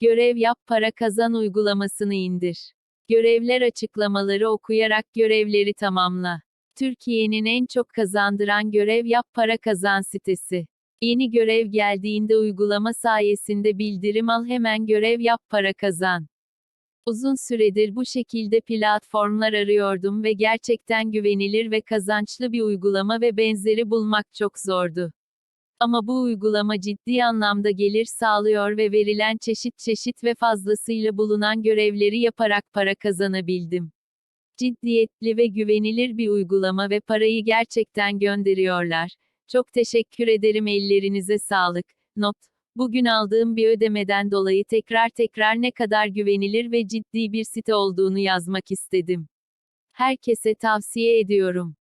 Görev yap para kazan uygulamasını indir. Görevler açıklamaları okuyarak görevleri tamamla. Türkiye'nin en çok kazandıran görev yap para kazan sitesi. Yeni görev geldiğinde uygulama sayesinde bildirim al hemen görev yap para kazan. Uzun süredir bu şekilde platformlar arıyordum ve gerçekten güvenilir ve kazançlı bir uygulama ve benzeri bulmak çok zordu. Ama bu uygulama ciddi anlamda gelir sağlıyor ve verilen çeşit çeşit ve fazlasıyla bulunan görevleri yaparak para kazanabildim. Ciddiyetli ve güvenilir bir uygulama ve parayı gerçekten gönderiyorlar. Çok teşekkür ederim ellerinize sağlık. Not. Bugün aldığım bir ödemeden dolayı tekrar tekrar ne kadar güvenilir ve ciddi bir site olduğunu yazmak istedim. Herkese tavsiye ediyorum.